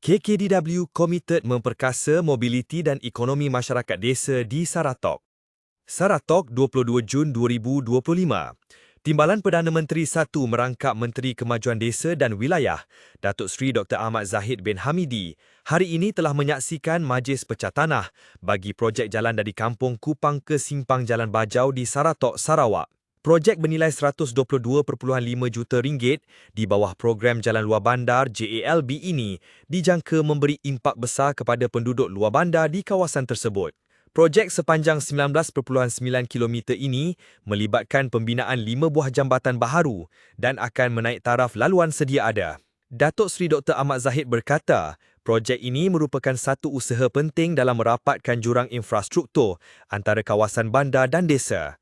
KKDW komited memperkasa mobiliti dan ekonomi masyarakat desa di Saratok. Saratok 22 Jun 2025. Timbalan Perdana Menteri satu merangkap Menteri Kemajuan Desa dan Wilayah, Datuk Seri Dr. Ahmad Zahid bin Hamidi, hari ini telah menyaksikan majlis pecah tanah bagi projek jalan dari Kampung Kupang ke Simpang Jalan Bajau di Saratok, Sarawak. Projek bernilai 122.5 juta ringgit di bawah program Jalan Luar Bandar JALB ini dijangka memberi impak besar kepada penduduk luar bandar di kawasan tersebut. Projek sepanjang 19.9 km ini melibatkan pembinaan lima buah jambatan baharu dan akan menaik taraf laluan sedia ada. Datuk Seri Dr. Ahmad Zahid berkata, projek ini merupakan satu usaha penting dalam merapatkan jurang infrastruktur antara kawasan bandar dan desa.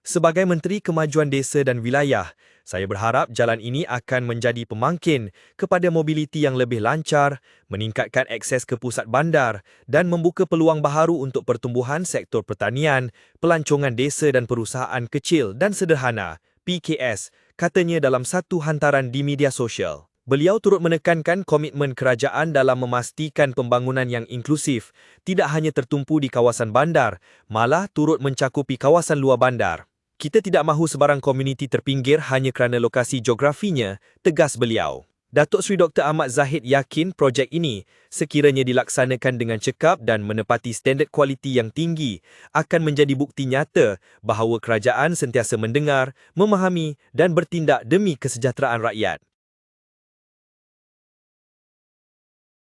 Sebagai Menteri Kemajuan Desa dan Wilayah, saya berharap jalan ini akan menjadi pemangkin kepada mobiliti yang lebih lancar, meningkatkan akses ke pusat bandar dan membuka peluang baharu untuk pertumbuhan sektor pertanian, pelancongan desa dan perusahaan kecil dan sederhana, PKS, katanya dalam satu hantaran di media sosial. Beliau turut menekankan komitmen kerajaan dalam memastikan pembangunan yang inklusif tidak hanya tertumpu di kawasan bandar, malah turut mencakupi kawasan luar bandar. Kita tidak mahu sebarang komuniti terpinggir hanya kerana lokasi geografinya, tegas beliau. Datuk Seri Dr. Ahmad Zahid yakin projek ini, sekiranya dilaksanakan dengan cekap dan menepati standard kualiti yang tinggi, akan menjadi bukti nyata bahawa kerajaan sentiasa mendengar, memahami dan bertindak demi kesejahteraan rakyat.